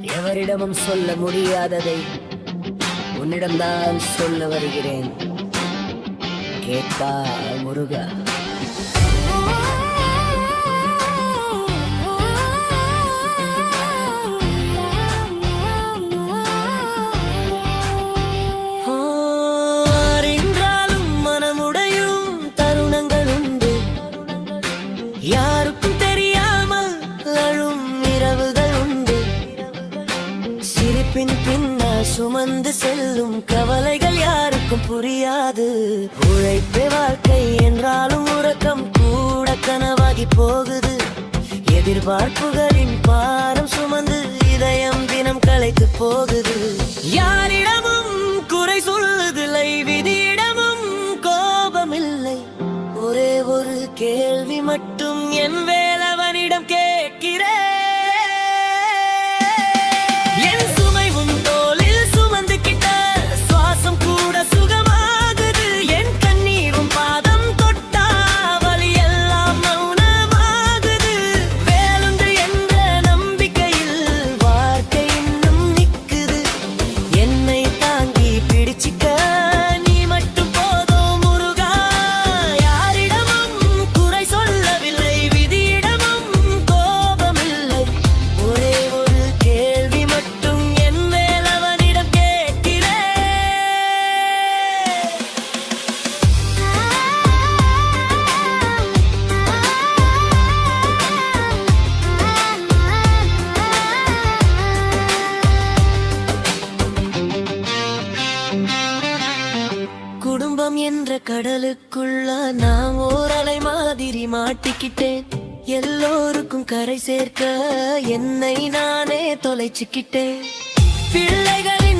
எவரிடமும் சொல்ல முடியாததை உன்னிடம்தான் சொல்ல வருகிறேன். கேட்பா முருகா. பின் பின்னால் சுமந்து செல்லும் கவலைகள் யாருக்கும் புரியாது. உழைப்பே வாழ்க்கை என்றாலும் உறக்கம் கூட கனவாகி போகுது. எதிர்பார்ப்புகளின் பாரம் சுமந்து இதயம் தினம் களைத்து போகுது. யாரிடமும் குறை சொல்லுதில்லை விதியிடமும் கோபமில்லை. ஒரே ஒரு கேள்வி மட்டும் என் வே என்ற கடலுக்குள்ள நான் ஓரலை மாதிரி மாட்டிக்கிட்டேன். எல்லோருக்கும் கரை சேர்க்க என்னை நானே தொலைச்சுக்கிட்டேன். பிள்ளைகளின்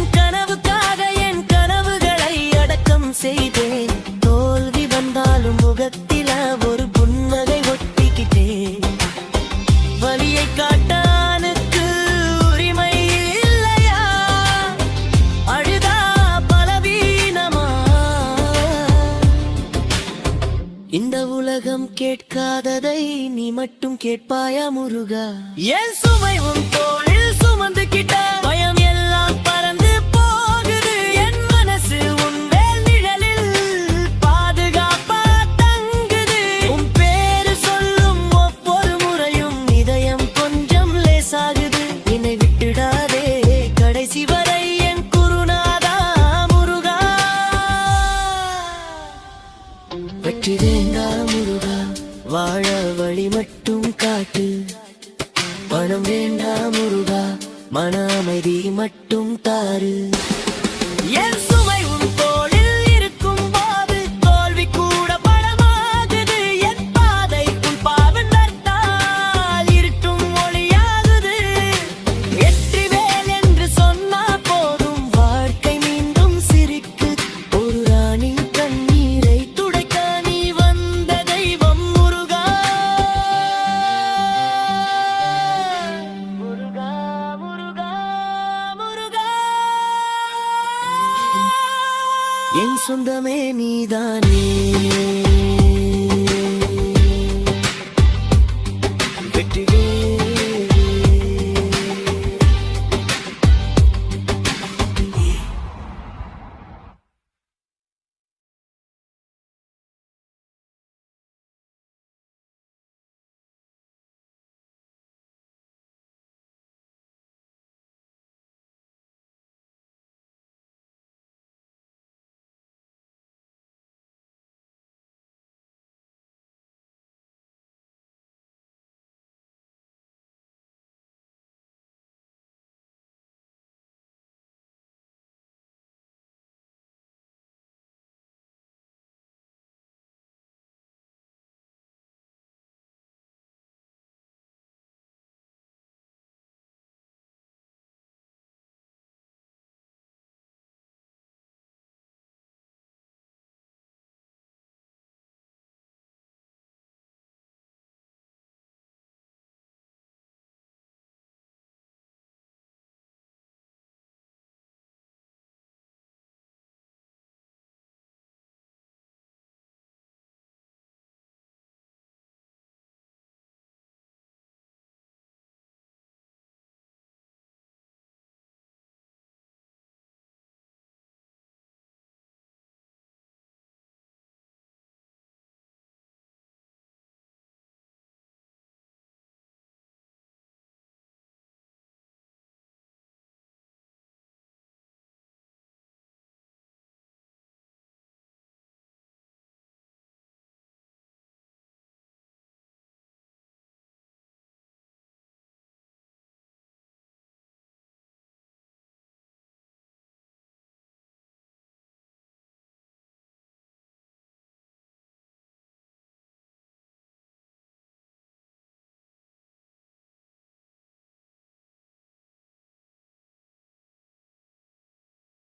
கேட்காததை நீ மட்டும் கேட்பாயா முருகா? என் சுமை உன் தோளில் சுமந்து வழி மட்டும் காட்டு பணம் வேண்டாம் முருகா மன அமைதி மட்டும் தாரு என் என் சொந்தமே நீதானே?